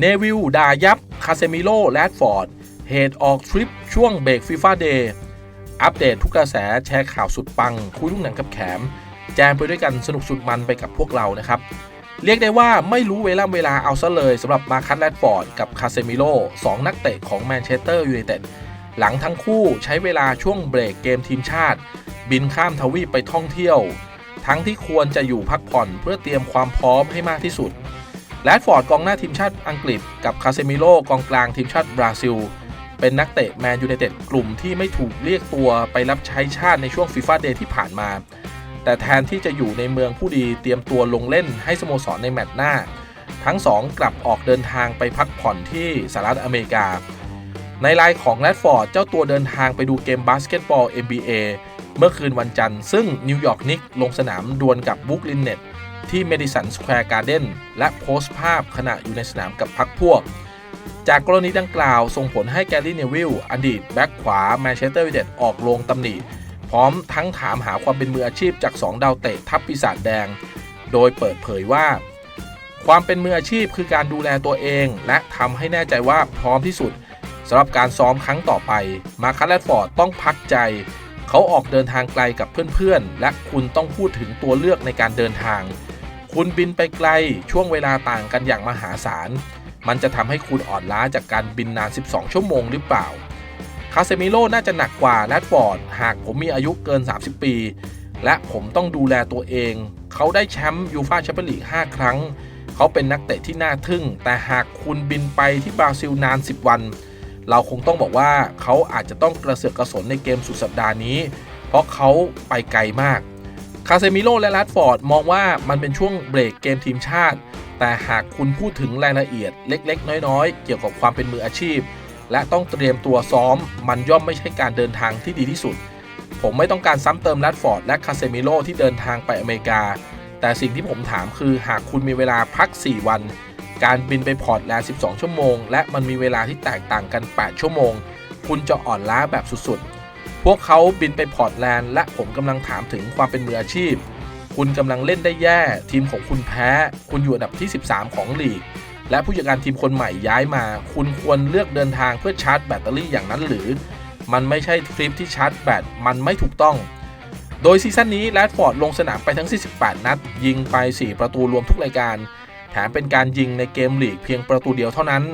เนวิลด่ายับ คาเซมิโลแรดฟอร์ด เหตุออกทริปช่วงเบรกฟีฟ่าเดย์อัปเดตทุกกระแสแชร์ข่าวสุดปัง คุยลูกหนังกับแขม แจมไปด้วยกันสนุกสุดมันไปกับพวกเรานะครับ เรียกได้ว่าไม่รู้เวลาเวลาเอาซะเลยสำหรับมาคัตแรดฟอร์ดกับคาเซมิโลสองนักเตะของแมนเชสเตอร์ยูไนเต็ดหลังทั้งคู่ใช้เวลาช่วงเบรกเกมทีมชาติ บินข้ามทวีปไปท่องเที่ยว ทั้งที่ควรจะอยู่พักผ่อนเพื่อเตรียมความพร้อมให้มากที่สุด แรดฟอร์ดกองหน้าทีมชาติอังกฤษ กับคาเซมิโลกองกลางทีมชาติบราซิล เป็นนักเตะแมนยูไนเต็ดกลุ่มที่ไม่ถูกเรียกตัวไปรับใช้ชาติในช่วงฟีฟ่าเดย์ที่ผ่านมา แต่แทนที่จะอยู่ในเมืองผู้ดีเตรียมตัวลงเล่นให้สโมสรในแมตช์หน้า ทั้งสองกลับออกเดินทางไปพักผ่อนที่สหรัฐอเมริกา ในไลน์ของแรดฟอร์ดเจ้าตัวเดินทางไปดูเกมบาสเกตบอล NBA เมื่อคืนวันจันทร์ซึ่งนิวยอร์กนิกลงสนามดวลกับบุกลินเน็ต ที่เมดิสันสแควร์การ์เดนและโพสต์ภาพขณะอยู่ในสนามกับพักพวก จากกรณีดังกล่าวส่งผลให้แกลลี่เนวิลอดีตแบ็กขวาแมนเชสเตอร์ยูไนเต็ดออกโรงตำหนิ พร้อมทั้งถามหาความเป็นมืออาชีพจาก 2 ดาวเตะทัพปีศาจแดง โดยเปิดเผยว่า ความเป็นมืออาชีพคือการดูแลตัวเอง และทำให้แน่ใจว่าพร้อมที่สุดสำหรับการซ้อมครั้งต่อไป มาคัตแรดฟอร์ดต้องพักใจ เขาออกเดินทางไกลกับเพื่อนๆ และคุณต้องพูดถึงตัวเลือกในการเดินทาง คุณบินไปไกลช่วงเวลาต่างกันอย่างมหาศาล มันจะทำให้คุณอ่อนล้าจากการบินนาน 12 ชั่วโมงหรือเปล่า คาเซมิโลน่าจะหนักกว่าแรดฟอร์ดหากผมมีอายุเกิน 30 ปี และผมต้องดูแลตัวเอง เขาได้แชมป์ยูฟาแชมเปี้ยนลีก 5 ครั้ง เขาเป็นนักเตะที่น่าทึ่ง แต่หากคุณบินไปที่บราซิลนาน 10 วัน เราคงต้องบอกว่าเขาอาจจะต้องกระเสือกกระสนในเกมสุดสัปดาห์นี้ เพราะเขาไปไกลมาก คาเซมิโลและแรดฟอร์ดมองว่ามันเป็นช่วงเบรกเกมทีมชาติ แต่หากคุณพูดถึงรายละเอียดเล็ก ๆ น้อย ๆ เกี่ยวกับความเป็นมืออาชีพ และต้องเตรียมตัวซ้อม มันย่อมไม่ใช่การเดินทางที่ดีที่สุด ผมไม่ต้องการซ้ำเติมแรดฟอร์ดและคาเซมิโลที่เดินทางไปอเมริกา แต่สิ่งที่ผมถามคือหากคุณมีเวลาพัก 4 วัน การบินไปพอร์ตแลนด์12 ชั่วโมง และมันมีเวลาที่แตกต่างกัน 8 ชั่วโมง คุณจะอ่อนล้าแบบสุดๆ พวกเขาบินไปพอร์ตแลนด์และผมกำลังถามถึงความเป็นมืออาชีพ คุณกำลังเล่นได้แย่ ทีมของคุณแพ้ คุณอยู่อันดับที่ 13 ของลีก และผู้จัดการทีมคนใหม่ย้ายมา คุณควรเลือกเดินทางเพื่อชาร์จแบตเตอรี่อย่างนั้นหรือ มันไม่ใช่ทริปที่ชาร์จแบต มันไม่ถูกต้องโดยซีซั่นนี้แรดฟอร์ดลงสนามไปทั้ง 48 นัด ยิงไป 4 ประตูรวมทุกรายการ แถมเป็นการยิงในเกมลีกเพียงประตูเดียวเท่านั้น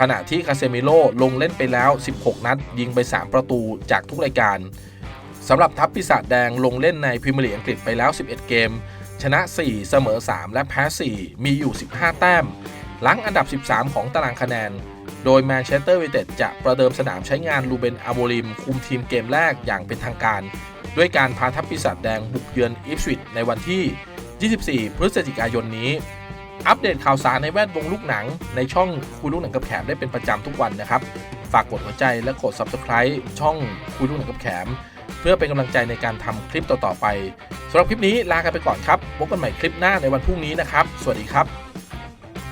ขณะที่คาเซมิโลลงเล่นไปแล้ว 16 นัด ยิงไป 3 ประตูจากทุกรายการสำหรับทัพปีศาจแดงลงเล่นในพรีเมียร์ลีกอังกฤษไปแล้ว 11 เกม ชนะ 4 เสมอ 3 และแพ้ 4 มีอยู่ 15 แต้มหลังอันดับ 13 ของตารางคะแนน โดยแมนเชสเตอร์ยูไนเต็ดจะประเดิมสนามใช้งานลูเบนอาโมริม คุมทีมเกมแรกอย่างเป็นทางการ ด้วยการพาทัพปีศาจแดงบุกเยือนอิฟสวิตในวันที่ 24 พฤศจิกายนนี้ อัปเดตข่าวสารในแวดวงลูกหนัง ในช่องคุยลูกหนังกับแขมได้เป็นประจำทุกวันนะครับ ฝากกดหัวใจและกด Subscribe ช่องคุยลูกหนังกับแขม เพื่อเป็นกำลังใจในการทำคลิปต่อๆไปสำหรับคลิปนี้ลากันไปก่อนครับพบกันใหม่คลิปหน้าในวันพรุ่งนี้นะครับ สวัสดีครับ